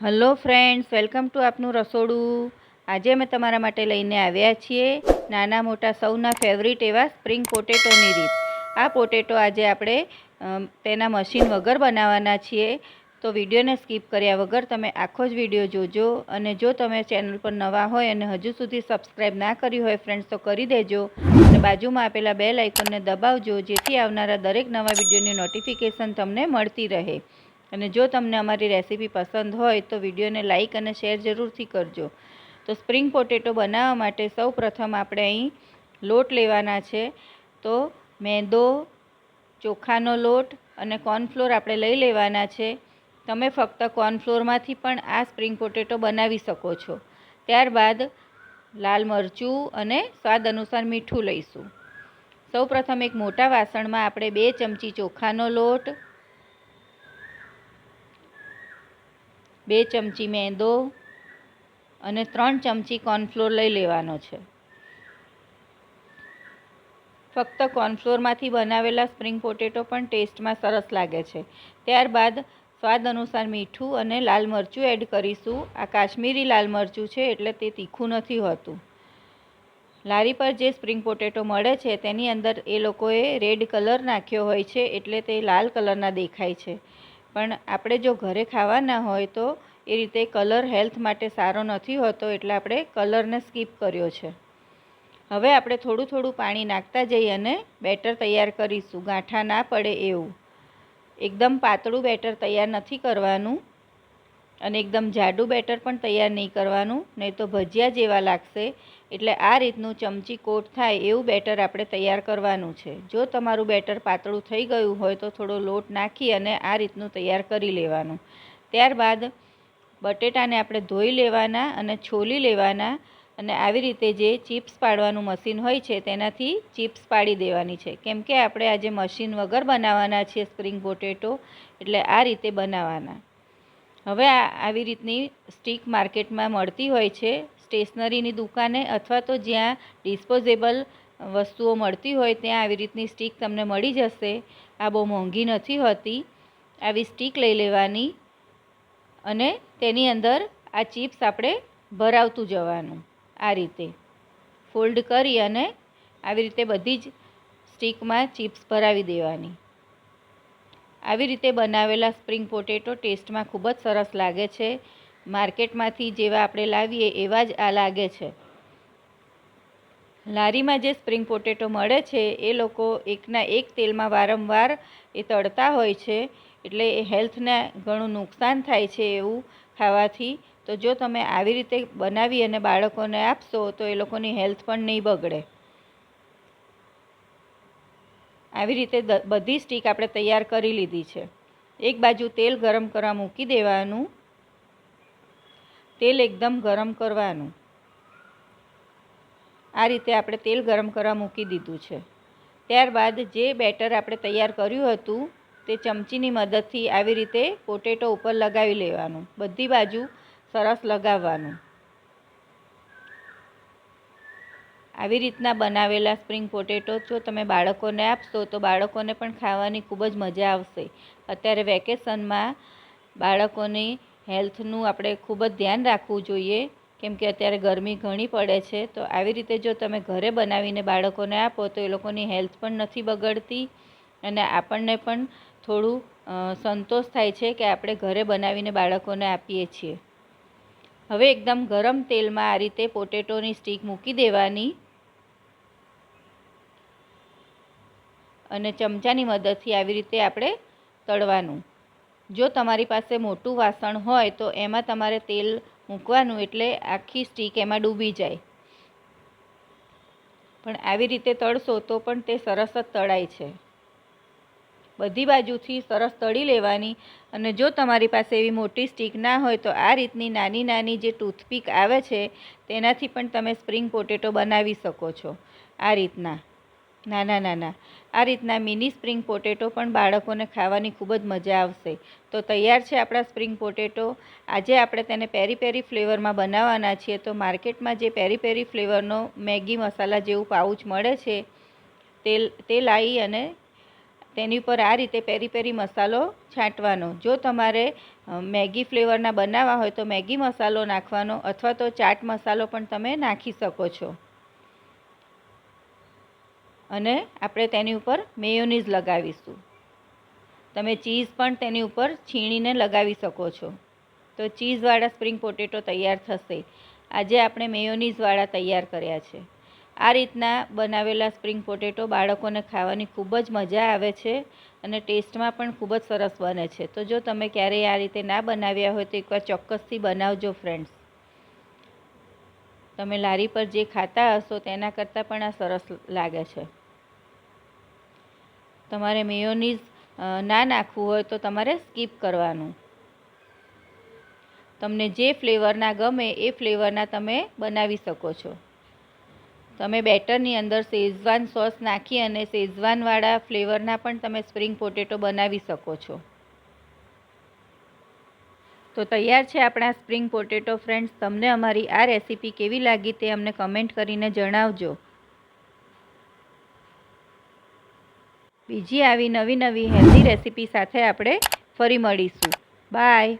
Hello friends, welcome to આપનું રસોડું. આજે અમે તમારા માટે લઈને આવ્યા છીએ નાના મોટા સૌના ફેવરિટ એવા સ્પ્રિંગ પોટેટોની રીત. આ પોટેટો આજે આપણે તેના મશીન વગર બનાવવાના છીએ. તો વિડીયોને સ્કીપ કર્યા વગર તમે આખો જ વીડિયો જોજો અને જો તમે ચેનલ પર નવા હોય અને હજુ સુધી સબસ્ક્રાઈબ ના કરી હોય ફ્રેન્ડ્સ, તો કરી દેજો. અને બાજુમાં આપેલા બેલ આઇકોનને દબાવજો, જેથી આવનારા દરેક નવા વિડીયોની નોટિફિકેશન તમને મળતી રહે. અને જો તમને અમારી રેસીપી પસંદ હોય તો વિડીયોને લાઇક અને શેર જરૂરથી કરજો. તો સ્પ્રિંગ પોટેટો બનાવવા માટે સૌ પ્રથમ આપણે અહીં લોટ લેવાના છે. તો મેંદો, ચોખાનો લોટ અને કોર્નફ્લોર આપણે લઈ લેવાના છે. તમે ફક્ત કોર્નફ્લોરમાંથી પણ આ સ્પ્રિંગ પોટેટો બનાવી શકો છો. ત્યારબાદ લાલ મરચું અને સ્વાદ અનુસાર મીઠું લઈશું. સૌ પ્રથમ એક મોટા વાસણમાં આપણે બે ચમચી ચોખાનો લોટ બે ચમચી મેંદો અને ત્રણ ચમચી કોર્નફ્લોર લઈ લેવાનો છે. ફક્ત કોર્નફ્લોરમાંથી બનાવેલા સ્પ્રિંગ પોટેટો પણ ટેસ્ટમાં સરસ લાગે છે. ત્યારબાદ સ્વાદ અનુસાર મીઠું અને લાલ મરચું એડ કરીશું. આ કાશ્મીરી લાલ મરચું છે એટલે તે તીખું નથી હોતું. લારી પર જે સ્પ્રિંગ પોટેટો મળે છે તેની અંદર એ લોકોએ રેડ કલર નાખ્યો હોય છે એટલે તે લાલ કલરના દેખાય છે. પણ આપણે જો ઘરે ખાવાના હોય તો એ રીતે કલર હેલ્થ માટે સારો નથી હોતો એટલે આપણે કલરને સ્કીપ કર્યો છે. હવે આપણે થોડું થોડું પાણી નાખતા જઈ અને બેટર તૈયાર કરીશું. ગાંઠા ના પડે એવું. એકદમ પાતળું બેટર તૈયાર નથી કરવાનું. અને એકદમ જાડું બેટર પણ તૈયાર નહીં કરવાનું, નહીં તો ભજીયા જેવા લાગશે. એટલે આ રીતનું ચમચી કોટ થાય એવું બેટર આપણે તૈયાર કરવાનું છે. જો તમારું બેટર પાતળું થઈ ગયું હોય તો થોડો લોટ નાખી અને આ રીતનું તૈયાર કરી લેવાનું. ત્યારબાદ બટેટાને આપણે ધોઈ લેવાના અને છોલી લેવાના અને આવી રીતે જે ચિપ્સ પાડવાનું મશીન હોય છે તેનાથી ચિપ્સ પાડી દેવાની છે. કેમ કે આપણે આજે મશીન વગર બનાવવાના છીએ સ્પ્રિંગ પોટેટો, એટલે આ રીતે બનાવવાના. હવે આવી રીતની સ્ટીક માર્કેટમાં મળતી હોય છે, સ્ટેશનરીની દુકાને અથવા તો જ્યાં ડિસ્પોઝેબલ વસ્તુઓ મળતી હોય ત્યાં આવી રીતની સ્ટીક તમને મળી જશે. આ બહુ મોંઘી નથી હોતી. આવી સ્ટીક લઈ લેવાની અને તેની અંદર આ ચિપ્સ આપણે ભરાવતું જવાનું આ રીતે. ફોલ્ડ કરી અને આવી રીતે બધી જ સ્ટીકમાં ચિપ્સ ભરાવી દેવાની. આવી રીતે બનાવેલા સ્પ્રિંગ પોટેટો ટેસ્ટમાં ખૂબ જ સરસ લાગે છે. માર્કેટમાંથી જેવા આપણે લાવીએ એવા જ આ લાગે છે. લારીમાં જે સ્પ્રિંગ પોટેટો મળે છે, એ લોકો એકના એક તેલમાં વારંવાર એ તળતા હોય છે, એટલે એ હેલ્થને ઘણું નુકસાન થાય છે એવું ખાવાથી. તો જો તમે આવી રીતે બનાવી અને બાળકોને આપશો, તો એ લોકોની હેલ્થ પણ નહીં બગડે. આવી રીતે બધી સ્ટીક આપણે તૈયાર કરી લીધી છે. એક બાજુ તેલ ગરમ કરવા મૂકી દેવાનું. તેલ એકદમ ગરમ કરવાનું. આ રીતે આપણે તેલ ગરમ કરવા મૂકી દીધું છે. ત્યારબાદ જે બેટર આપણે તૈયાર કર્યું હતું, તે ચમચીની મદદથી આવી રીતે પોટેટો ઉપર લગાવી લેવાનું. બધી બાજુ સરસ લગાવવાનું. આવી રીતના બનાવેલા સ્પ્રિંગ પોટેટો જો તમે બાળકોને આપશો તો બાળકોને પણ ખાવાની ખૂબ જ મજા આવશે. અત્યારે વેકેશનમાં બાળકોની હેલ્થનું આપણે ખૂબ જ ધ્યાન રાખવું જોઈએ, કેમ કે અત્યારે ગરમી ઘણી પડે છે, તો આવી રીતે જો તમે ઘરે બનાવીને બાળકોને આપો તો એ લોકોની હેલ્થ પણ નથી બગડતી અને આપણને પણ થોડું સંતોષ થાય છે કે આપણે ઘરે બનાવીને બાળકોને આપીએ છીએ. હવે એકદમ ગરમ તેલમાં આ રીતે પોટેટોની સ્ટીક મૂકી દેવાની. અને ચમચાની મદદથી આવી રીતે આપણે તળવાનું. જો તમારી પાસે મોટું વાસણ હોય તો એમાં તમારે તેલ મૂકવાનું એટલે આખી સ્ટીક એમાં ડૂબી જાય. પણ આવી રીતે તળશો તો પણ તે સરસ જ તળાય છે. બધી બાજુથી સરસ તળી લેવાની અને જો તમારી પાસે એવી મોટી સ્ટીક ના હોય તો આ રીતની નાની નાની જે ટૂથપીક આવે છે તેનાથી પણ તમે સ્પ્રિંગ પોટેટો બનાવી શકો છો આ રીતના. નાના નાના આ રીતના મિની સ્પ્રિંગ પોટેટો પણ બાળકોને ખાવાની ખૂબ જ મજા આવશે. તો તૈયાર છે આપણા સ્પ્રિંગ પોટેટો આજે આપણે તેને પેરી પેરી ફ્લેવરમાં બનાવવાના છીએ. તો માર્કેટમાં જે પેરી પેરી ફ્લેવરનો મેગી મસાલા જેવું પાઉચ મળે છે, તે તે લાવી અને તેની ઉપર આ રીતે પેરી પેરી મસાલો છાંટવાનો. જો તમારે મેગી ફ્લેવરના બનાવવા હોય તો મેગી મસાલો નાખવાનો અથવા તો ચાટ મસાલો પણ તમે નાખી શકો છો. અને આપણે તેની ઉપર મેયોનીઝ લગાવીશું. તમે ચીઝ પણ તેની ઉપર છીણીને લગાવી શકો છો. તો ચીઝવાળા સ્પ્રિંગ પોટેટો તૈયાર થશે. આજે આપણે મેયોનીઝવાળા તૈયાર કર્યા છે. આ રીતના બનાવેલા સ્પ્રિંગ પોટેટો બાળકોને ખાવાની ખૂબ જ મજા આવે છે અને ટેસ્ટમાં પણ ખૂબ જ સરસ બને છે. તો જો તમે ક્યારેય આ રીતે ના બનાવ્યા હોય તો એકવાર ચોક્કસથી બનાવજો ફ્રેન્ડ્સ. તમે લારી પર જે ખાતા હશો તેના કરતાં પણ આ સરસ લાગે છે. તમારે મેયોનીઝ ના નાખવું હોય તો તમારે સ્કીપ કરવાનું. તમને જે ફ્લેવરના ગમે એ ફ્લેવરના તમે બનાવી શકો છો. તમે બેટરની અંદર શેઝવાન સોસ નાખી અને શેઝવાનવાળા ફ્લેવરના પણ તમે સ્પ્રિંગ પોટેટો બનાવી શકો છો. તો તૈયાર છે આપણા સ્પ્રિંગ પોટેટો ફ્રેન્ડ્સ, તમને અમારી આ રેસીપી કેવી લાગી તે અમને કમેન્ટ કરીને જણાવજો. બીજી આવી નવી નવી હેલ્ધી રેસીપી સાથે આપણે ફરી મળીશું. બાય